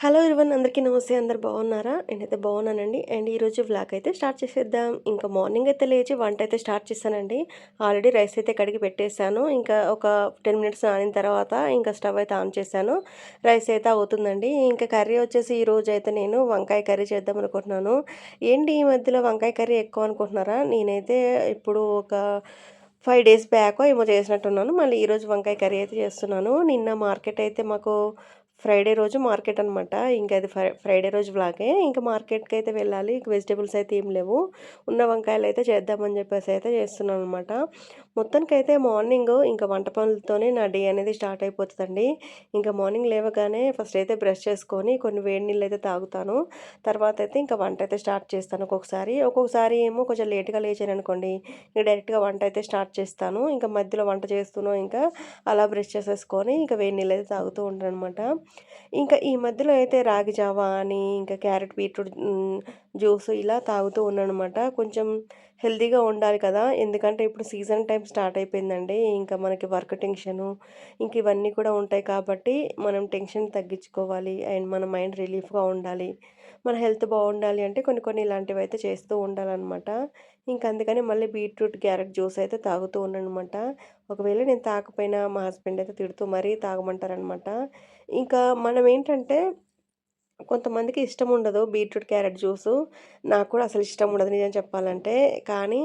Hello ఇరువన్ అందరికీ నమస్తే అందరు బాగున్నారా? నేనైతే బాగున్నానండి. అండ్ ఈరోజు వ్లాగ్ అయితే స్టార్ట్ చేసేద్దాం. ఇంకా మార్నింగ్ అయితే లేచి వంట అయితే స్టార్ట్ చేశానండి. ఆల్రెడీ రైస్ అయితే కడిగి పెట్టేశాను. ఇంకా ఒక టెన్ మినిట్స్ ఆనిన తర్వాత ఇంకా స్టవ్ అయితే ఆన్ చేశాను. రైస్ అయితే అవుతుందండి. ఇంకా కర్రీ వచ్చేసి ఈరోజు అయితే నేను వంకాయ కర్రీ చేద్దాం అనుకుంటున్నాను. ఏంటి ఈ మధ్యలో వంకాయ కర్రీ ఎక్కువ అనుకుంటున్నారా? నేనైతే ఇప్పుడు ఒక ఫైవ్ డేస్ బ్యాక్ ఏమో చేసినట్టున్నాను. మళ్ళీ ఈరోజు వంకాయ కర్రీ అయితే చేస్తున్నాను. నిన్న మార్కెట్ అయితే మాకు ఫ్రైడే రోజు మార్కెట్ అనమాట ఇంకా అది ఫ్రైడే రోజు వ్లాగే. ఇంకా మార్కెట్కి అయితే వెళ్ళాలి వెజిటేబుల్స్ అయితే ఏం లేవు. ఉన్న వంకాయలు అయితే చేద్దామని చెప్పేసి అయితే చేస్తున్నాను అనమాట మొత్తానికైతే మార్నింగ్ ఇంకా వంట పనులతోనే నా డే అనేది స్టార్ట్ అయిపోతుందండి. ఇంకా మార్నింగ్ లేవగానే ఫస్ట్ అయితే బ్రష్ చేసుకొని కొన్ని వేడి నీళ్ళు అయితే తాగుతాను. తర్వాత అయితే ఇంకా వంట అయితే స్టార్ట్ చేస్తాను ఒక్కొక్కసారి. ఒక్కొక్కసారి ఏమో కొంచెం లేట్గా లేచాను అనుకోండి ఇంకా డైరెక్ట్గా వంట అయితే స్టార్ట్ చేస్తాను. ఇంకా మధ్యలో వంట చేస్తున్నాను ఇంకా అలా బ్రష్ చేసేసుకొని ఇంకా వేడి నీళ్ళు అయితే తాగుతూ ఉంటాను అనమాట ఇంకా ఈ మధ్యలో అయితే రాగి జావా అని ఇంకా క్యారెట్ బీట్రూట్ జ్యూస్ ఇలా తాగుతూ ఉన్నానమాట కొంచెం హెల్తీగా ఉండాలి కదా. ఎందుకంటే ఇప్పుడు సీజన్ టైం స్టార్ట్ అయిపోయిందండి. ఇంకా మనకి వర్క్ టెన్షను ఇంక ఇవన్నీ కూడా ఉంటాయి కాబట్టి మనం టెన్షన్ తగ్గించుకోవాలి. అండ్ మన మైండ్ రిలీఫ్గా ఉండాలి. మన హెల్త్ బాగుండాలి అంటే కొన్ని కొన్ని ఇలాంటివి అయితే చేస్తూ ఉండాలన్నమాట. ఇంకా అందుకని మళ్ళీ బీట్రూట్ క్యారెట్ జ్యూస్ అయితే తాగుతూ ఉన్నానమాట ఒకవేళ నేను తాకపోయినా మా హస్బెండ్ అయితే తిడుతూ మరీ తాగమంటారనమాట ఇంకా మనం ఏంటంటే కొంతమందికి ఇష్టం ఉండదు బీట్రూట్ క్యారెట్ జ్యూసు. నాకు కూడా అసలు ఇష్టం ఉండదు నిజం చెప్పాలంటే. కానీ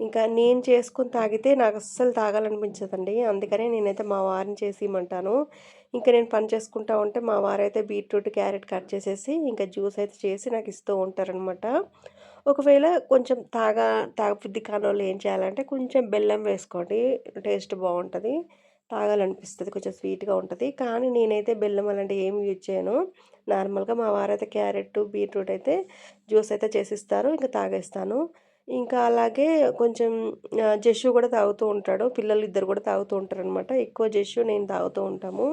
ఇంకా నేను చేసుకుని తాగితే నాకు అస్సలు తాగాలనిపించదండి. అందుకనే నేనైతే మా వారిని చేసి ఇమ్మంటాను. ఇంకా నేను పని చేసుకుంటా ఉంటే మా వారైతే బీట్రూట్ క్యారెట్ కట్ చేసేసి ఇంకా జ్యూస్ అయితే చేసి నాకు ఇస్తూ ఉంటారనమాట. ఒకవేళ కొంచెం తాగా తాగబుద్ధి కాని ఏం చేయాలంటే కొంచెం బెల్లం వేసుకోండి. టేస్ట్ బాగుంటుంది. తాగాలనిపిస్తుంది. కొంచెం స్వీట్గా ఉంటుంది. కానీ నేనైతే బెల్లం అలాంటివి ఏమి యూజ్ చేయను. నార్మల్గా మా వారైతే క్యారెట్ బీట్రూట్ అయితే జ్యూస్ అయితే చేసిస్తారు. ఇంకా తాగేస్తాను. ఇంకా అలాగే కొంచెం జస్సు కూడా తాగుతూ ఉంటాడు. పిల్లలు ఇద్దరు కూడా తాగుతూ ఉంటారు అనమాట ఎక్కువ జస్సు నేను తాగుతూ ఉంటాము.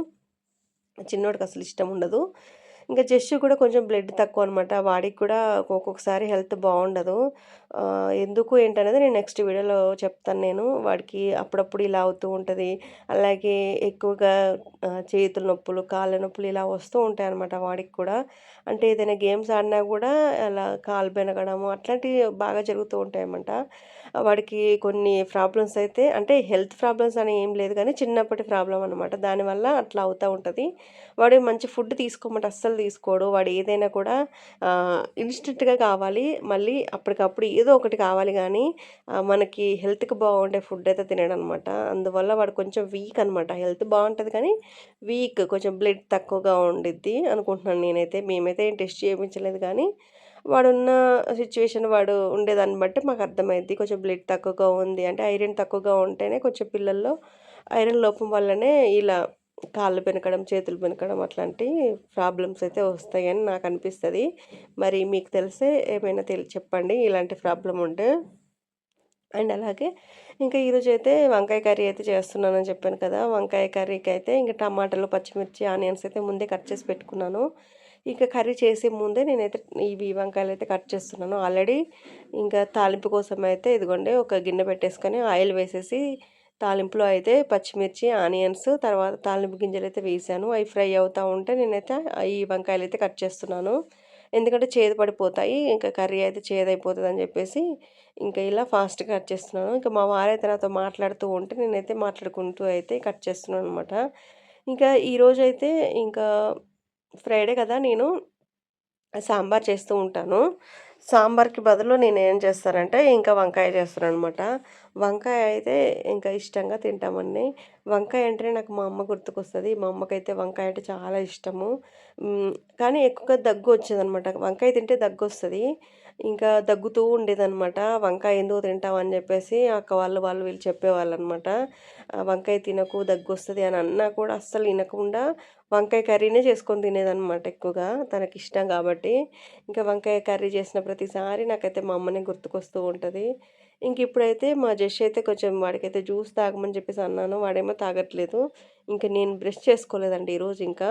చిన్నోడికి అసలు ఇష్టం ఉండదు. ఇంకా జస్ట్ కూడా కొంచెం బ్లడ్ తక్కువ అనమాట వాడికి కూడా ఒక్కొక్కసారి హెల్త్ బాగుండదు. ఎందుకు ఏంటనేది నేను నెక్స్ట్ వీడియోలో చెప్తాను నేను. వాడికి అప్పుడప్పుడు ఇలా అవుతూ ఉంటుంది. అలాగే ఎక్కువగా చేతుల నొప్పులు కాళ్ళ నొప్పులు ఇలా వస్తూ ఉంటాయి అనమాట వాడికి కూడా. అంటే ఏదైనా గేమ్స్ ఆడినా కూడా అలా కాలు బెనగడము అట్లాంటివి బాగా జరుగుతూ ఉంటాయన్నమాట. వాడికి కొన్ని ప్రాబ్లమ్స్ అయితే అంటే హెల్త్ ప్రాబ్లమ్స్ అని ఏం లేదు కానీ చిన్నప్పటి ప్రాబ్లం అనమాట దానివల్ల అట్లా అవుతూ ఉంటుంది. వాడు మంచి ఫుడ్ తీసుకోమంటే అస్సలు తీసుకోడు. వాడు ఏదైనా కూడా ఇన్స్టెంట్గా కావాలి. మళ్ళీ అప్పటికప్పుడు ఏదో ఒకటి కావాలి కానీ మనకి హెల్త్కి బాగుండే ఫుడ్ అయితే తినడం అనమాట అందువల్ల వాడు కొంచెం వీక్ అనమాట హెల్త్ బాగుంటుంది కానీ వీక్ కొంచెం బ్లడ్ తక్కువగా ఉండిద్ది అనుకుంటున్నాను నేనైతే. మేమైతే టెస్ట్ చేయించలేదు కానీ వాడున్న సిచ్యువేషన్ వాడు ఉండేదాన్ని బట్టి మాకు అర్థమైద్ది. కొంచెం బ్లడ్ తక్కువగా ఉంది అంటే ఐరన్ తక్కువగా ఉంటేనే కొంచెం పిల్లల్లో ఐరన్ లోపం వల్లనే ఇలా కాళ్ళు పెనకడం చేతులు పెనకడం అట్లాంటి ప్రాబ్లమ్స్ అయితే వస్తాయని నాకు అనిపిస్తుంది. మరి మీకు తెలిసే ఏమైనా తెలి చెప్పండి. ఇలాంటి ప్రాబ్లం ఉంటే. అండ్ అలాగే ఇంకా ఈరోజు అయితే వంకాయ కర్రీ అయితే చేస్తున్నానని చెప్పాను కదా. వంకాయ కర్రీకి అయితే ఇంకా టమాటాలు పచ్చిమిర్చి ఆనియన్స్ అయితే ముందే కట్ చేసి పెట్టుకున్నాను. ఇంకా కర్రీ చేసే ముందే నేనైతే ఇవి వంకాయలు అయితే కట్ చేస్తున్నాను. ఆల్రెడీ ఇంకా తాలింపు కోసం అయితే ఇదిగోండి ఒక గిన్నె పెట్టేసుకొని ఆయిల్ వేసేసి తాలింపులో అయితే పచ్చిమిర్చి ఆనియన్స్ తర్వాత తాలింపు గింజలు అయితే వేసాను. అవి ఫ్రై అవుతూ ఉంటే నేనైతే ఈ వంకాయలు అయితే కట్ చేస్తున్నాను. ఎందుకంటే చేదు పడిపోతాయి ఇంకా కర్రీ అయితే చేదైపోతుంది అని చెప్పేసి ఇంకా ఇలా ఫాస్ట్ కట్ చేస్తున్నాను. ఇంకా మా వారైతే నాతో మాట్లాడుతూ ఉంటే నేనైతే మాట్లాడుకుంటూ అయితే కట్ చేస్తున్నాను అనమాట ఇంకా ఈరోజైతే ఇంకా ఫ్రైడే కదా నేను సాంబార్ చేస్తూ ఉంటాను. సాంబార్కి బదులు నేను ఏం చేస్తానంటే ఇంకా వంకాయ చేస్తాను అనమాట వంకాయ అయితే ఇంకా ఇష్టంగా తింటామండి. వంకాయ అంటేనే నాకు మా అమ్మ గుర్తుకొస్తుంది. మా అమ్మకైతే వంకాయ అంటే చాలా ఇష్టము. కానీ ఎక్కువగా దగ్గు వచ్చేదనమాట వంకాయ తింటే దగ్గు వస్తుంది. ఇంకా దగ్గుతూ ఉండేదనమాట వంకాయ ఎందుకు తింటామని అని చెప్పేసి అక్క వాళ్ళు వాళ్ళు వీళ్ళు చెప్పేవాళ్ళు అనమాట వంకాయ తినకు దగ్గు వస్తుంది అని అన్నా కూడా అస్సలు వినకుండా వంకాయ కర్రీనే చేసుకొని తినేదనమాట ఎక్కువగా తనకి ఇష్టం కాబట్టి. ఇంకా వంకాయ కర్రీ చేసిన ప్రతిసారి నాకైతే మా అమ్మనే గుర్తుకొస్తూ ఉంటుంది. ఇంక ఇప్పుడైతే మా జష్ అయితే కొంచెం వాడికైతే జ్యూస్ తాగమని చెప్పేసి అన్నాను. వాడేమో తాగట్లేదు. ఇంకా నేను బ్రష్ చేసుకోలేదండి ఈరోజు ఇంకా.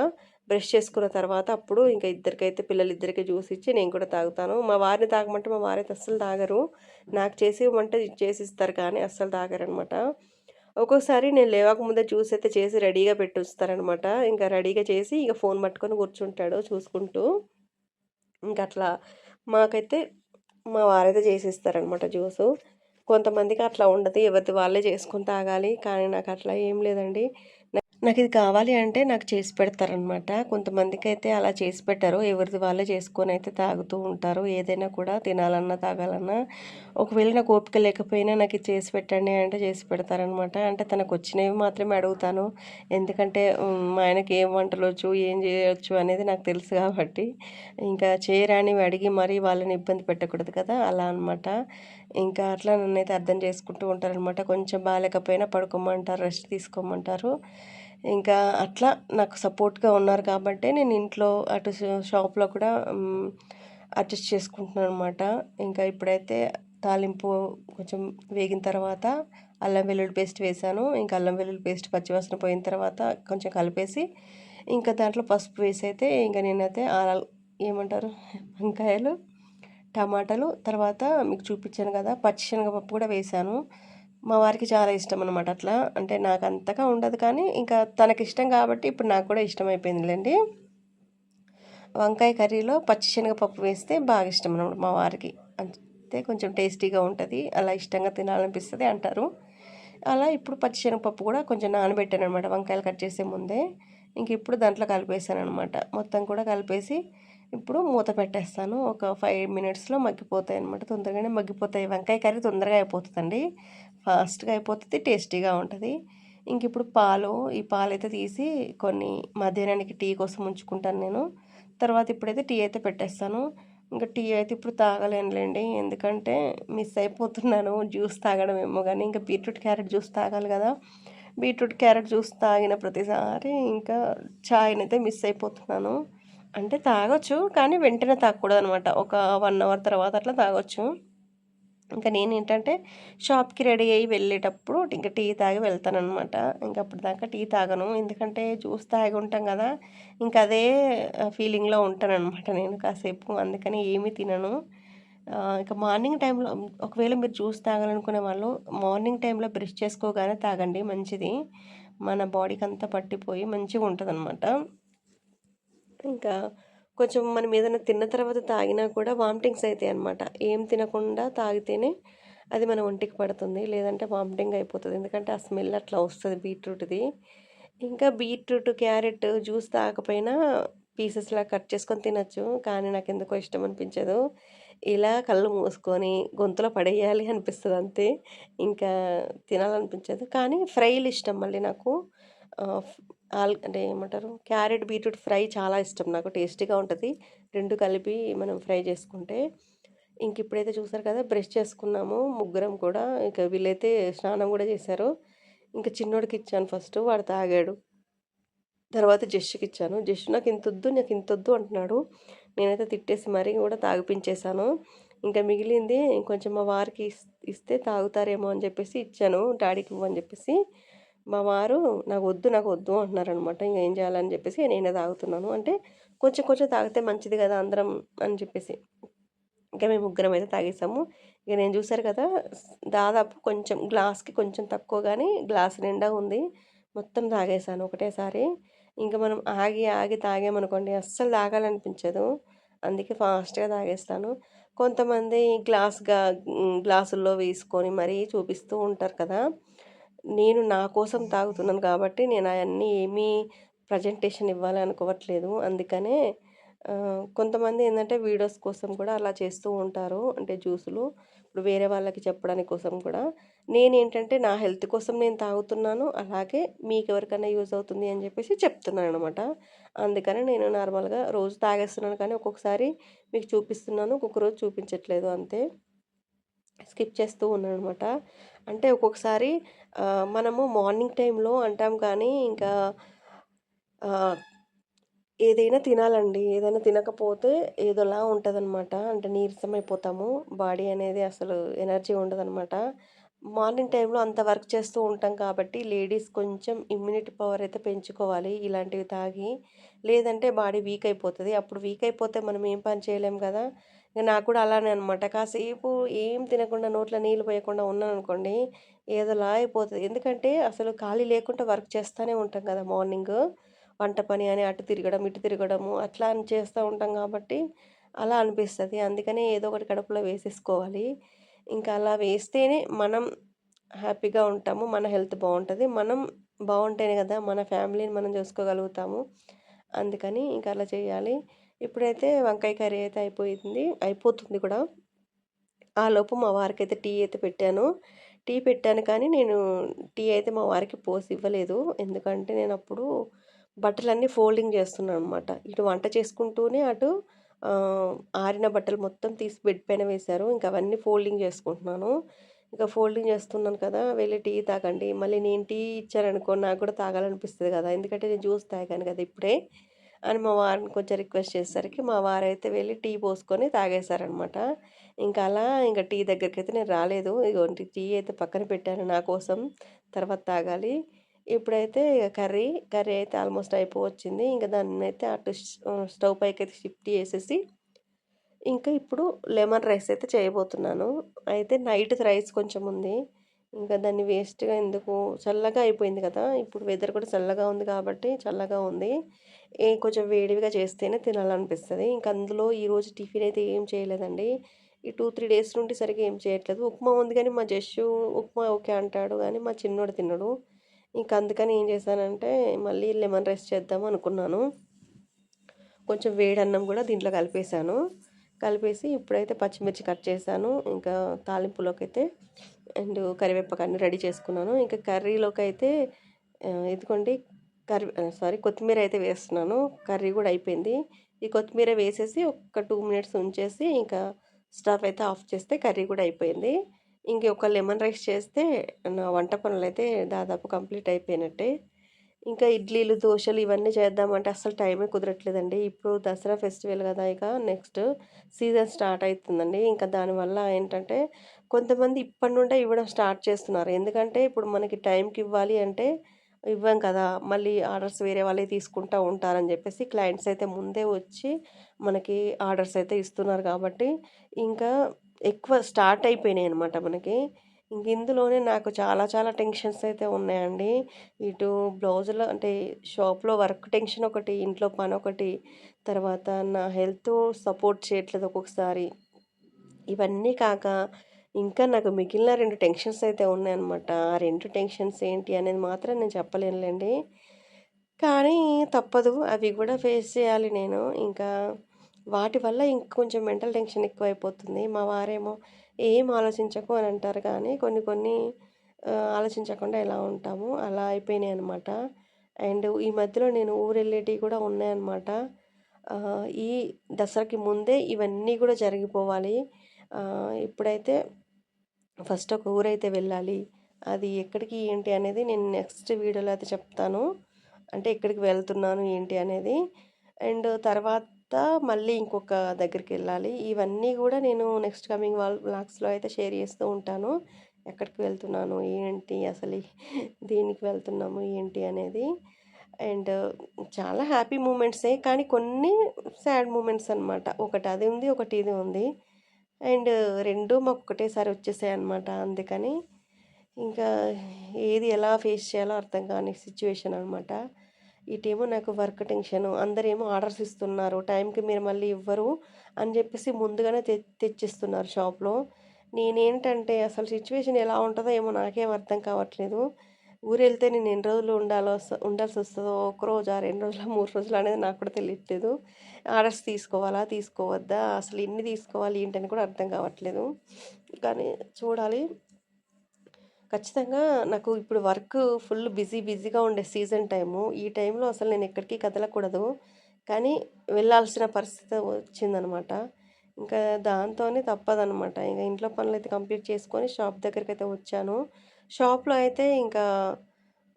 బ్రష్ చేసుకున్న తర్వాత అప్పుడు ఇంకా ఇద్దరికైతే పిల్లలు ఇద్దరికి జ్యూస్ ఇచ్చి నేను కూడా తాగుతాను. మా వారిని తాగమంటే మా వారైతే అస్సలు తాగరు. నాకు చేసి వంట చేసి ఇస్తారు కానీ అస్సలు తాగరనమాట ఒక్కొక్కసారి నేను లేవకముందే జ్యూస్ అయితే చేసి రెడీగా పెట్టొస్తారనమాట. ఇంకా రెడీగా చేసి ఇక ఫోన్ పట్టుకొని కూర్చుంటాడు చూసుకుంటూ. ఇంక అట్లా మాకైతే మా వారైతే చేసిస్తారనమాట జ్యూసు. కొంతమందికి అట్లా ఉండదు. ఎవరిది వాళ్ళే చేసుకొని తాగాలి. కానీ నాకు అట్లా ఏం లేదండి. నాకు ఇది కావాలి అంటే నాకు చేసి పెడతారనమాట. కొంతమందికి అయితే అలా చేసి పెట్టారు ఎవరిది వాళ్ళే చేసుకొని అయితే తాగుతూ ఉంటారు. ఏదైనా కూడా తినాలన్నా, తాగాలన్నా. ఒకవేళ నాకు ఓపిక లేకపోయినా నాకు ఇది చేసి పెట్టండి అంటే చేసి పెడతారనమాట. అంటే తనకు వచ్చినవి మాత్రమే అడుగుతాను. ఎందుకంటే మా ఆయనకి ఏం వంటలొచ్చు, ఏం చేయొచ్చు అనేది నాకు తెలుసు కాబట్టి. ఇంకా చేయరానివి అడిగి మరీ వాళ్ళని ఇబ్బంది పెట్టకూడదు కదా! అలా అనమాట. ఇంకా అట్లా నన్నైతే అర్థం చేసుకుంటూ ఉంటారనమాట. కొంచెం బాగాలేకపోయినా పడుకోమంటారు, రెస్ట్ తీసుకోమంటారు. ఇంకా అట్లా నాకు సపోర్ట్‌గా ఉన్నారు కాబట్టే నేను ఇంట్లో అటు షాప్‌లో కూడా అడ్జస్ట్ చేసుకుంటున్నాను అనమాట. ఇంకా ఇప్పుడైతే తాలింపు కొంచెం వేగిన తర్వాత అల్లం వెల్లుల్లి పేస్ట్ వేసాను. ఇంకా అల్లం వెల్లుల్లి పేస్ట్ పచ్చివాసన పోయిన తర్వాత కొంచెం కలిపేసి ఇంకా దాంట్లో పసుపు వేసి అయితే ఇంకా నేనైతే ఏమంటారు వంకాయలు, టమాటాలు తర్వాత మీకు చూపించాను కదా! పచ్చిశనగపప్పు కూడా వేసాను. మా వారికి చాలా ఇష్టం అనమాట అట్లా. అంటే నాకు అంతగా ఉండదు కానీ ఇంకా తనకి ఇష్టం కాబట్టి ఇప్పుడు నాకు కూడా ఇష్టం అయిపోయిందిలేండి. వంకాయ కర్రీలో పచ్చిశనగపప్పు వేస్తే బాగా ఇష్టం అనమాట మా వారికి. అంతే కొంచెం టేస్టీగా ఉంటుంది అలా ఇష్టంగా తినాలనిపిస్తుంది అంటారు. అలా ఇప్పుడు పచ్చిశనగపప్పు కూడా కొంచెం నానబెట్టాను అనమాట వంకాయలు కట్ చేసే ముందే. ఇంక ఇప్పుడు దాంట్లో కలిపేసాను అనమాట మొత్తం కూడా కలిపేసి ఇప్పుడు మూత పెట్టేస్తాను. ఒక ఫైవ్ మినిట్స్లో మగ్గిపోతాయి అనమాట తొందరగానే మగ్గిపోతాయి. వంకాయ కర్రీ తొందరగా అయిపోతుందండి. ఫాస్ట్గా అయిపోతుంది టేస్టీగా ఉంటుంది. ఇంక ఇప్పుడు పాలు ఈ పాలు అయితే తీసి కొన్ని మధ్యాహ్నానికి టీ కోసం ఉంచుకుంటాను నేను. తర్వాత ఇప్పుడైతే టీ అయితే పెట్టేస్తాను. ఇంకా టీ అయితే ఇప్పుడు తాగలేనులేండి. ఎందుకంటే మిస్ అయిపోతున్నాను. జ్యూస్ తాగడం ఏమో కానీ ఇంకా బీట్రూట్ క్యారెట్ జ్యూస్ తాగాలి కదా. బీట్రూట్ క్యారెట్ జ్యూస్ తాగిన ప్రతిసారి ఇంకా ఛాయ్ని అయితే మిస్ అయిపోతున్నాను. అంటే తాగొచ్చు కానీ వెంటనే తాగకూడదు అనమాట ఒక వన్ అవర్ తర్వాత అట్లా తాగొచ్చు. ఇంకా నేను ఏంటంటే షాప్కి రెడీ అయ్యి వెళ్ళేటప్పుడు ఇంకా టీ తాగి వెళ్తానమాట ఇంకా అప్పుడు దాకా టీ తాగను. ఎందుకంటే జ్యూస్ తాగి ఉంటాం కదా ఇంకా అదే ఫీలింగ్లో ఉంటానన్నమాట నేను కాసేపు. అందుకని ఏమీ తినను. ఇంకా మార్నింగ్ టైంలో ఒకవేళ మీరు జ్యూస్ తాగాలనుకునే వాళ్ళు మార్నింగ్ టైంలో బ్రష్ చేసుకోగానే తాగండి. మంచిది. మన బాడీకి అంతా పట్టిపోయి మంచిగా ఉంటుంది ఇంకా కొంచెం మనం ఏదైనా తిన్న తర్వాత తాగినా కూడా వామిటింగ్స్ అవుతాయి అనమాట ఏం తినకుండా తాగితేనే అది మన ఒంటికి పడుతుంది లేదంటే వామిటింగ్ అయిపోతుంది. ఎందుకంటే ఆ స్మెల్ అట్లా వస్తుంది బీట్రూట్ది. ఇంకా బీట్రూట్ క్యారెట్ జ్యూస్ తాగకపోయినా పీసెస్లా కట్ చేసుకొని తినచ్చు కానీ నాకు ఎందుకో ఇష్టం అనిపించదు. ఇలా కళ్ళు మూసుకొని గొంతులో పడేయాలి అనిపిస్తుంది అంతే. ఇంకా తినాలనిపించదు. కానీ ఫ్రైలు ఇష్టం మళ్ళీ నాకు. ఆల్ అంటే ఏమంటారు? క్యారెట్ బీట్రూట్ ఫ్రై చాలా ఇష్టం. నాకు టేస్టీగా ఉంటుంది. రెండు కలిపి మనం ఫ్రై చేసుకుంటే ఇంక ఇప్పుడైతే చూసారు కదా బ్రష్ చేసుకున్నాము. ముగ్గురం కూడా ఇక వీళ్ళైతే స్నానం కూడా చేశారు. ఇంకా చిన్నోడికి ఇచ్చాను ఫస్ట్ వాడు తాగాడు. తర్వాత జస్ట్కి ఇచ్చాను. జస్ట్ నాకు ఇంత వద్దు నాకు ఇంత వద్దు అంటున్నాడు. నేనైతే తిట్టేసి మరీ కూడా తాగిపించేశాను. ఇంకా మిగిలింది కొంచెం మా వారికి ఇస్తే తాగుతారేమో అని చెప్పేసి ఇచ్చాను. డాడీకి ఇవ్వని చెప్పేసి మా వారు నాకు వద్దు నాకు వద్దు అంటున్నారనమాట ఇంకా ఏం చేయాలని చెప్పేసి నేనే తాగుతున్నాను. అంటే కొంచెం కొంచెం తాగితే మంచిది కదా అందరం అని చెప్పేసి. ఇంకా మేము ముగ్గురం అయితే తాగేసాము. ఇక నేను చూసారు కదా దాదాపు కొంచెం గ్లాస్కి కొంచెం తక్కువ కానీ గ్లాస్ నిండా ఉంది. మొత్తం తాగేసాను ఒకటేసారి. ఇంకా మనం ఆగి ఆగి తాగామనుకోండి అస్సలు తాగాలనిపించదు. అందుకే ఫాస్ట్గా తాగేస్తాను. కొంతమంది గ్లాస్గా గ్లాసుల్లో వేసుకొని మరీ చూపిస్తూ ఉంటారు కదా నేను నా కోసం తాగుతున్నాను కాబట్టి నేను అవన్నీ ఏమీ ప్రజెంటేషన్ ఇవ్వాలి అనుకోవట్లేదు. అందుకనే కొంతమంది ఏంటంటే వీడియోస్ కోసం కూడా అలా చేస్తూ ఉంటారు. అంటే జ్యూసులు ఇప్పుడు వేరే వాళ్ళకి చెప్పడానికి కోసం కూడా. నేను ఏంటంటే నా హెల్త్ కోసం నేను తాగుతున్నాను. అలాగే మీకు ఎవరికైనా యూజ్ అవుతుంది అని చెప్పేసి చెప్తున్నాను అనమాట అందుకని నేను నార్మల్గా రోజు తాగేస్తున్నాను కానీ ఒక్కొక్కసారి మీకు చూపిస్తున్నాను ఒక్కొక్క రోజు చూపించట్లేదు అంతే. స్కిప్ చేస్తూ ఉన్నాను అనమాట అంటే ఒక్కొక్కసారి మనము మార్నింగ్ టైంలో అంటాం కానీ ఇంకా ఏదైనా తినాలండి. ఏదైనా తినకపోతే ఏదోలా ఉంటుందన్నమాట అంటే నీరసం అయిపోతాము. బాడీ అనేది అసలు ఎనర్జీ ఉండదన్నమాట మార్నింగ్ టైంలో అంత వర్క్ చేస్తూ ఉంటాం కాబట్టి లేడీస్ కొంచెం ఇమ్యూనిటీ పవర్ అయితే పెంచుకోవాలి. ఇలాంటివి తాగి లేదంటే బాడీ వీక్ అయిపోతుంది. అప్పుడు వీక్ అయిపోతే మనం ఏం పని చేయలేం కదా. నాకు కూడా అలానే అనమాట కాసేపు ఏం తినకుండా నోట్లో నీళ్ళు పోయకుండా ఉన్నాను అనుకోండి ఏదోలా అయిపోతుంది. ఎందుకంటే అసలు ఖాళీ లేకుండా వర్క్ చేస్తూనే ఉంటాం కదా మార్నింగ్. వంట పని అని అటు తిరగడం ఇటు తిరగడము అట్లా అని చేస్తూ ఉంటాం కాబట్టి అలా అనిపిస్తుంది. అందుకనే ఏదో ఒకటి కడుపులో వేసేసుకోవాలి. ఇంకా అలా వేస్తేనే మనం హ్యాపీగా ఉంటాము మన హెల్త్ బాగుంటుంది. మనం బాగుంటేనే కదా మన ఫ్యామిలీని మనం చూసుకోగలుగుతాము. అందుకని ఇంకా అలా చేయాలి. ఇప్పుడైతే వంకాయ కర్రీ అయితే అయిపోయింది అయిపోతుంది కూడా. ఆ లోపు మా వారికి అయితే టీ అయితే పెట్టాను. టీ పెట్టాను కానీ నేను టీ అయితే మా వారికి పోసి ఇవ్వలేదు. ఎందుకంటే నేను అప్పుడు బట్టలన్నీ ఫోల్డింగ్ చేస్తున్నాను అనమాట ఇటు వంట చేసుకుంటూనే అటు ఆరిన బట్టలు మొత్తం తీసి బెడ్ పైన వేశారు. ఇంకా అవన్నీ ఫోల్డింగ్ చేసుకుంటున్నాను. ఇంకా ఫోల్డింగ్ చేస్తున్నాను కదా వెళ్ళి టీ తాగండి. మళ్ళీ నేను టీ ఇచ్చారనుకో నాకు కూడా తాగాలనిపిస్తుంది కదా. ఎందుకంటే నేను జ్యూస్ తాగాను కదా ఇప్పుడే అని మా వారిని కొంచెం రిక్వెస్ట్ చేసేసరికి మా వారైతే వెళ్ళి టీ పోసుకొని తాగేశారనమాట. ఇంకా అలా ఇంకా టీ దగ్గరికి అయితే నేను రాలేదు. ఇగోంటి టీ అయితే పక్కన పెట్టాను నా కోసం. తర్వాత తాగాలి. ఇప్పుడైతే కర్రీ కర్రీ అయితే ఆల్మోస్ట్ అయిపోవచ్చింది. ఇంకా దాన్ని అయితే అటు స్టవ్ పైకి అయితే షిఫ్ట్ చేసేసి ఇంకా ఇప్పుడు లెమన్ రైస్ అయితే చేయబోతున్నాను. అయితే నైట్ రైస్ కొంచెం ఉంది. ఇంకా దాన్ని వేస్ట్గా ఎందుకు చల్లగా అయిపోయింది కదా. ఇప్పుడు వెదర్ కూడా చల్లగా ఉంది కాబట్టి చల్లగా ఉంది. ఏ కొంచెం వేడిగా చేస్తేనే తినాలనిపిస్తుంది. ఇంకా అందులో ఈరోజు టిఫిన్ అయితే ఏం చేయలేదండి. ఈ టూ త్రీ డేస్ నుండి సరిగ్గా ఏం చేయట్లేదు. ఉప్మా ఉంది కానీ మా జస్సు ఉప్మా ఓకే అంటాడు కానీ మా చిన్నోడు తిన్నాడు ఇంకా అందుకని ఏం చేశానంటే మళ్ళీ లెమన్ రైస్ చేద్దాం అనుకున్నాను. కొంచెం వేడన్నం కూడా దీంట్లో కలిపేశాను. కలిపేసి ఇప్పుడైతే పచ్చిమిర్చి కట్ చేశాను. ఇంకా తాలింపులోకి అయితే అండ్ కరివేపాకు అన్ని రెడీ చేసుకున్నాను. ఇంకా కర్రీలోకి అయితే ఇదిగోండి కర్రీ సారీ కొత్తిమీర అయితే వేస్తున్నాను. కర్రీ కూడా అయిపోయింది. ఈ కొత్తిమీర వేసేసి ఒక టూ మినిట్స్ ఉంచేసి ఇంకా స్టవ్ అయితే ఆఫ్ చేస్తే కర్రీ కూడా అయిపోయింది. ఇంక ఒక లెమన్ రైస్ చేస్తే నా వంట పనులు అయితే దాదాపు కంప్లీట్ అయిపోయినట్టే. ఇంకా ఇడ్లీలు దోశలు ఇవన్నీ చేద్దామంటే అసలు టైమే కుదరట్లేదండి. ఇప్పుడు దసరా ఫెస్టివల్ కదా ఇక నెక్స్ట్ సీజన్ స్టార్ట్ అవుతుందండి ఇంకా దానివల్ల ఏంటంటే కొంతమంది ఇప్పటి నుండే ఇవ్వడం స్టార్ట్ చేస్తున్నారు. ఎందుకంటే ఇప్పుడు మనకి టైంకి ఇవ్వాలి అంటే ఇవ్వం కదా. మళ్ళీ ఆర్డర్స్ వేరే వాళ్ళే తీసుకుంటూ ఉంటారని చెప్పేసి క్లయింట్స్ అయితే ముందే వచ్చి మనకి ఆర్డర్స్ అయితే ఇస్తున్నారు కాబట్టి ఇంకా ఎక్కువ స్టార్ట్ అయిపోయినాయి అనమాట మనకి. ఇంక ఇందులోనే నాకు చాలా చాలా టెన్షన్స్ అయితే ఉన్నాయండి. ఇటు బ్లౌజులో అంటే షాప్లో వర్క్ టెన్షన్ ఒకటి ఇంట్లో పని ఒకటి తర్వాత నా హెల్త్ సపోర్ట్ చేయట్లేదు ఒక్కొక్కసారి. ఇవన్నీ కాక ఇంకా నాకు మిగిలిన రెండు టెన్షన్స్ అయితే ఉన్నాయన్నమాట. ఆ రెండు టెన్షన్స్ ఏంటి అనేది మాత్రం నేను చెప్పలేనులేండి. కానీ తప్పదు అవి కూడా ఫేస్ చేయాలి నేను. ఇంకా వాటి వల్ల ఇంకొంచెం మెంటల్ టెన్షన్ ఎక్కువైపోతుంది. మా వారేమో ఏం ఆలోచించకు అని అంటారు కానీ కొన్ని కొన్ని ఆలోచించకుండా ఎలా ఉంటాము అలా అయిపోయినాయి అనమాట అండ్ ఈ మధ్యలో నేను ఊరెళ్ళేటివి కూడా ఉన్నాయన్నమాట. ఈ దసరాకి ముందే ఇవన్నీ కూడా జరిగిపోవాలి. ఇప్పుడైతే ఫస్ట్ ఒక ఊరైతే వెళ్ళాలి. అది ఎక్కడికి ఏంటి అనేది నేను నెక్స్ట్ వీడియోలో అయితే చెప్తాను. అంటే ఎక్కడికి వెళ్తున్నాను ఏంటి అనేది. అండ్ తర్వాత మళ్ళీ ఇంకొక దగ్గరికి వెళ్ళాలి. ఇవన్నీ కూడా నేను నెక్స్ట్ కమింగ్ వాల్ బ్లాగ్స్లో అయితే షేర్ చేస్తూ ఉంటాను. ఎక్కడికి వెళ్తున్నాను? ఏంటి అసలు దీనికి వెళ్తున్నాము? ఏంటి అనేది. అండ్ చాలా హ్యాపీ మూమెంట్సే కానీ కొన్ని సాడ్ మూమెంట్స్ అనమాట ఒకటి అది ఉంది ఒకటి ఇది ఉంది. అండ్ రెండు మాకు ఒకటేసారి వచ్చేసాయి అనమాట అందుకని. ఇంకా ఏది ఎలా ఫేస్ చేయాలో అర్థం కాని సిచ్యువేషన్ అనమాట ఇటేమో నాకు వర్క్ టెన్షన్ అందరేమో ఆర్డర్స్ ఇస్తున్నారు టైంకి మీరు మళ్ళీ ఇవ్వరు అని చెప్పేసి ముందుగానే తె తెచ్చిస్తున్నారు షాప్లో. నేనేంటంటే అసలు సిచ్యువేషన్ ఎలా ఉంటుందో ఏమో నాకేం అర్థం కావట్లేదు. ఊరు వెళ్తే నేను ఎన్ని రోజులు ఉండాలో ఉండాల్సి వస్తుందో ఒక రోజు రెండు రోజుల మూడు రోజులు అనేది నాకు కూడా తెలియట్లేదు. ఆర్డర్స్ తీసుకోవాలా తీసుకోవద్దా అసలు ఎన్ని తీసుకోవాలి ఏంటని కూడా అర్థం కావట్లేదు. కానీ చూడాలి. ఖచ్చితంగా నాకు ఇప్పుడు వర్క్ ఫుల్ బిజీ బిజీగా ఉండే సీజన్ టైము. ఈ టైంలో అసలు నేను ఎక్కడికి కదలకూడదు. కానీ వెళ్ళాల్సిన పరిస్థితి వచ్చిందనమాట. ఇంకా దాంతోనే తప్పదనమాట. ఇంకా ఇంట్లో పనులు అయితే కంప్లీట్ చేసుకొని షాప్ దగ్గరికి అయితే వచ్చాను. షాప్లో అయితే ఇంకా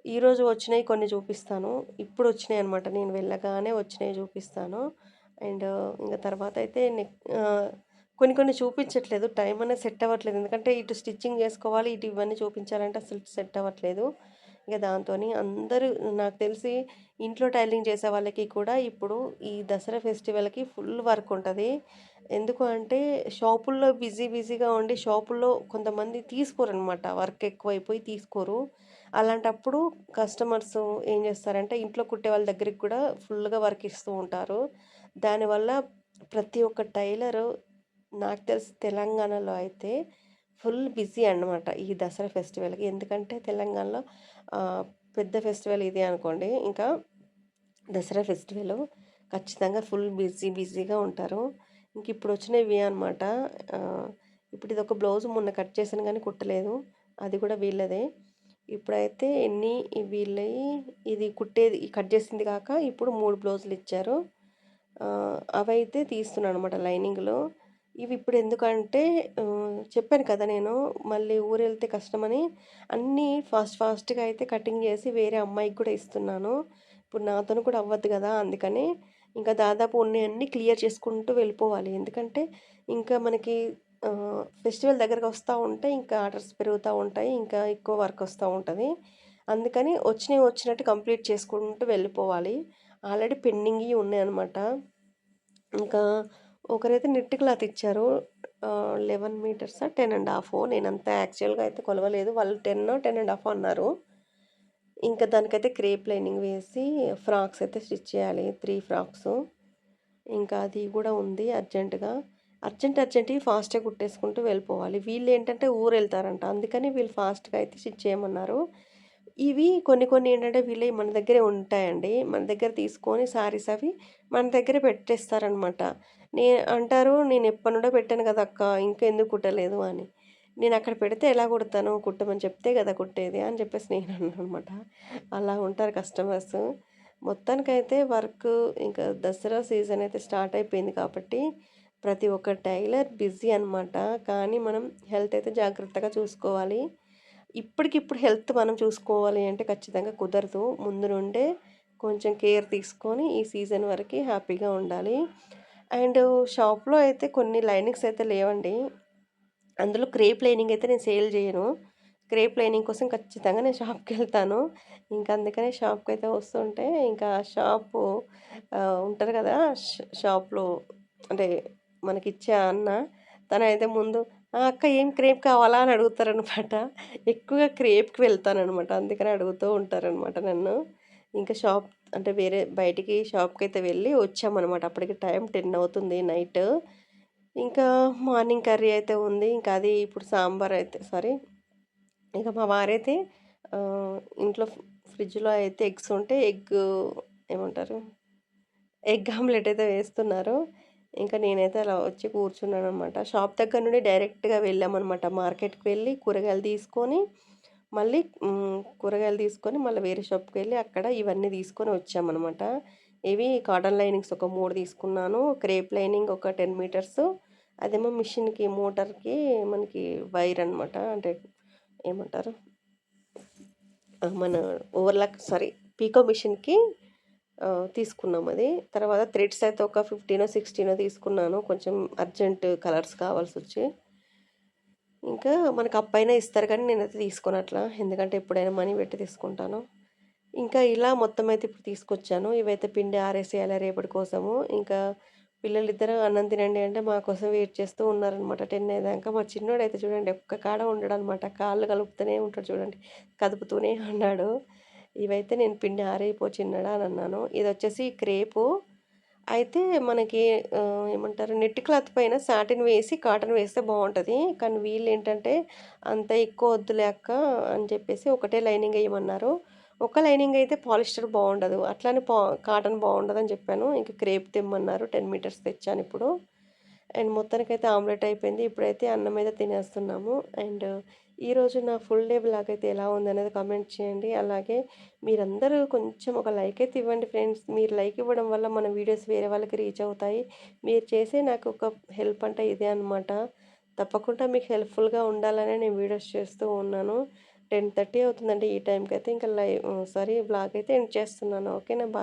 ఈరోజు వచ్చినాయి కొన్ని చూపిస్తాను. ఇప్పుడు వచ్చినాయి అనమాట నేను వెళ్ళగానే వచ్చినాయి చూపిస్తాను. అండ్ ఇంకా తర్వాత అయితే నెక్ కొన్ని కొన్ని చూపించట్లేదు. టైం అనేది సెట్ అవ్వట్లేదు. ఎందుకంటే ఇటు స్టిచ్చింగ్ చేసుకోవాలి ఇటు ఇవన్నీ చూపించాలంటే అసలు సెట్ అవ్వట్లేదు. ఇక దాంతో అందరూ నాకు తెలిసి ఇంట్లో టైలింగ్ చేసే వాళ్ళకి కూడా ఇప్పుడు ఈ దసరా ఫెస్టివల్కి ఫుల్ వర్క్ ఉంటుంది. ఎందుకు అంటే షాపుల్లో బిజీ బిజీగా ఉండి షాపుల్లో కొంతమంది తీసుకోరు అనమాట వర్క్ ఎక్కువైపోయి తీసుకోరు. అలాంటప్పుడు కస్టమర్స్ ఏం చేస్తారంటే ఇంట్లో కుట్టే వాళ్ళ దగ్గరికి కూడా ఫుల్గా వర్క్ ఇస్తూ ఉంటారు. దానివల్ల ప్రతి ఒక్క టైలరు నాకు తెలిసి తెలంగాణలో అయితే ఫుల్ బిజీ అనమాట ఈ దసరా ఫెస్టివల్కి. ఎందుకంటే తెలంగాణలో పెద్ద ఫెస్టివల్ ఇది అనుకోండి. ఇంకా దసరా ఫెస్టివల్ ఖచ్చితంగా ఫుల్ బిజీ బిజీగా ఉంటారు. ఇంక ఇప్పుడు వచ్చినవి అనమాట ఇప్పుడు ఇది ఒక బ్లౌజ్ మొన్న కట్ చేశాను కానీ కుట్టలేదు. అది కూడా వీళ్ళదే. ఇప్పుడైతే ఎన్ని వీళ్ళవి ఇది కుట్టేది కట్ చేసింది కాక ఇప్పుడు మూడు బ్లౌజులు ఇచ్చారు. అవైతే తీస్తున్నాను అనమాట లైనింగ్లో. ఇవి ఇప్పుడు ఎందుకంటే చెప్పాను కదా నేను మళ్ళీ ఊరు వెళ్తే కష్టమని అన్నీ ఫాస్ట్ ఫాస్ట్గా అయితే కటింగ్ చేసి వేరే అమ్మాయికి కూడా ఇస్తున్నాను. ఇప్పుడు నాతోను కూడా అవ్వద్దు కదా అందుకని ఇంకా దాదాపు ఉన్నాయన్నీ క్లియర్ చేసుకుంటూ వెళ్ళిపోవాలి. ఎందుకంటే ఇంకా మనకి ఫెస్టివల్ దగ్గరకు వస్తూ ఉంటే ఇంకా ఆర్డర్స్ పెరుగుతూ ఉంటాయి ఇంకా ఎక్కువ వర్క్ వస్తూ ఉంటుంది. అందుకని వచ్చినవి వచ్చినట్టు కంప్లీట్ చేసుకుంటూ వెళ్ళిపోవాలి. ఆల్రెడీ పెండింగ్ ఉన్నాయి అనమాట ఇంకా ఒకరైతే నెట్ క్లాత్ ఇచ్చారు లెవెన్ మీటర్సా టెన్ అండ్ హాఫ్. నేనంత యాక్చువల్గా అయితే కొలవలేదు. వాళ్ళు టెన్ టెన్ అండ్ హాఫ్ అన్నారు. ఇంకా దానికైతే క్రేప్ లైనింగ్ వేసి ఫ్రాక్స్ అయితే స్టిచ్ చేయాలి. Three frocks. ఇంకా అది కూడా ఉంది అర్జెంటుగా. అర్జెంట్ అర్జెంట్ ఫాస్ట్గా కుట్టేసుకుంటూ వెళ్ళిపోవాలి. వీళ్ళు ఏంటంటే ఊరు వెళ్తారంట అందుకని వీళ్ళు ఫాస్ట్గా అయితే స్టిచ్ చేయమన్నారు. ఇవి కొన్ని కొన్ని ఏంటంటే వీళ్ళు మన దగ్గరే ఉంటాయండి. మన దగ్గర తీసుకొని సారీస్ అవి మన దగ్గర పెట్టేస్తారనమాట నే అంటారు నేను ఎప్పటి నుండో పెట్టాను కదా అక్క ఇంకా ఎందుకు కుట్టలేదు అని. నేను అక్కడ పెడితే ఎలా కుడతాను? కుట్టమని చెప్తే కదా కుట్టేది అని చెప్పేసి నేను అనమాట అలా ఉంటారు కస్టమర్స్ మొత్తానికైతే వర్క్ ఇంకా దసరా సీజన్ అయితే స్టార్ట్ అయిపోయింది కాబట్టి ప్రతి ఒక్క టైలర్ బిజీ అనమాట కానీ మనం హెల్త్ అయితే జాగ్రత్తగా చూసుకోవాలి. ఇప్పటికిప్పుడు హెల్త్ మనం చూసుకోవాలి అంటే ఖచ్చితంగా కుదరదు. ముందు నుండే కొంచెం కేర్ తీసుకొని ఈ సీజన్ వరకు హ్యాపీగా ఉండాలి. అండ్ షాప్లో అయితే కొన్ని లైనింగ్స్ అయితే లేవండి. అందులో క్రేప్ లైనింగ్ అయితే నేను సేల్ చేయను. క్రేప్ లైనింగ్ కోసం ఖచ్చితంగా నేను షాప్కి వెళ్తాను. ఇంకా అందుకనే షాప్కి అయితే వస్తుంటే ఇంకా షాపు ఉంటారు కదా షాప్లో అంటే మనకిచ్చే అన్న తనైతే ముందు అక్క ఏం క్రేప్ కావాలా? అని అడుగుతారనమాట ఎక్కువగా క్రేప్కి వెళ్తానమాట అందుకని అడుగుతూ ఉంటారనమాట నన్ను. ఇంకా షాప్ అంటే వేరే బయటికి షాప్కి అయితే వెళ్ళి వచ్చామన్నమాట. అప్పటికి టైం టెన్ అవుతుంది నైట్. ఇంకా మార్నింగ్ కర్రీ అయితే ఉంది. ఇంకా అది ఇప్పుడు సాంబార్ అయితే సారీ ఇంకా మా వారైతే ఇంట్లో ఫ్రిడ్జ్లో అయితే ఎగ్స్ ఉంటే ఎగ్ ఏమంటారు ఎగ్ ఆమ్లెట్ అయితే వేస్తున్నారు. ఇంకా నేనైతే అలా వచ్చి కూర్చున్నాను అనమాట షాప్ దగ్గర నుండి డైరెక్ట్గా వెళ్ళామన్నమాట మార్కెట్కి వెళ్ళి కూరగాయలు తీసుకొని మళ్ళీ కూరగాయలు తీసుకొని మళ్ళీ వేరే షాప్కి వెళ్ళి అక్కడ ఇవన్నీ తీసుకొని వచ్చామన్నమాట ఇవి కాటన్ లైనింగ్స్ ఒక మూడు తీసుకున్నాను. క్రేప్ లైనింగ్ ఒక టెన్ మీటర్స్ అదేమో మిషన్కి మోటార్కి మనకి వైర్ అనమాట. అంటే ఏమంటారు? మన ఓవర్లాక్ సారీ పీకో మిషన్కి తీసుకున్నాం అది. తర్వాత థ్రెడ్స్ అయితే ఒక ఫిఫ్టీనో సిక్స్టీనో తీసుకున్నాను. కొంచెం అర్జెంట్ కలర్స్ కావాల్సి వచ్చి. ఇంకా మనకు అప్పైనా ఇస్తారు కానీ నేనైతే తీసుకుని అట్లా. ఎందుకంటే ఎప్పుడైనా మనీ పెట్టి తీసుకుంటాను. ఇంకా ఇలా మొత్తం అయితే ఇప్పుడు తీసుకొచ్చాను. ఇవైతే పిండి ఆరేసేయాలి రేపటి కోసము. ఇంకా పిల్లలిద్దరూ అన్నం తినండి అంటే మా కోసం వెయిట్ చేస్తూ ఉన్నారనమాట టెన్ అయ్యాక మా చిన్నోడు అయితే చూడండి ఒక్క కాడ ఉండడు అనమాట కాళ్ళు కలుపుతూనే ఉంటాడు చూడండి. కదుపుతూనే ఉన్నాడు. ఇవైతే నేను పిండి ఆరైపోచిన్నడా అని అన్నాను. ఇది వచ్చేసి క్రేపు. అయితే మనకి ఏమంటారు నెట్ క్లాత్ పైన సాటిన్ వేసి కాటన్ వేస్తే బాగుంటుంది. కానీ వీళ్ళు ఏంటంటే అంత ఎక్కువ వద్దులేక అని చెప్పేసి ఒకటే లైనింగ్ వేయమన్నారు. ఒక లైనింగ్ అయితే పాలిస్టర్ బాగుండదు. అట్లానే పా కాటన్ బాగుండదు అని చెప్పాను. ఇంకా క్రేప్ తెమ్మన్నారు. టెన్ మీటర్స్ తెచ్చాను ఇప్పుడు. అండ్ మొత్తానికైతే ఆమ్లెట్ అయిపోయింది. ఇప్పుడైతే అన్నం మీద తినేస్తున్నాము. అండ్ ఈరోజు నా ఫుల్ డే బ్లాగ్ అయితే ఎలా ఉందనేది కామెంట్ చేయండి. అలాగే మీరందరూ కొంచెం ఒక లైక్ అయితే ఇవ్వండి ఫ్రెండ్స్. మీరు లైక్ ఇవ్వడం వల్ల మన వీడియోస్ వేరే వాళ్ళకి రీచ్ అవుతాయి. మీరు చేసే నాకు ఒక హెల్ప్ అంటే ఇదే అనమాట తప్పకుండా మీకు హెల్ప్ఫుల్గా ఉండాలనే నేను వీడియోస్ చేస్తూ ఉన్నాను. టెన్ థర్టీ అవుతుందండి ఈ టైంకి అయితే ఇంకా లైవ్ సారీ బ్లాగ్ అయితే ఎండ్ చేస్తున్నాను. ఓకేనా? బాయ్.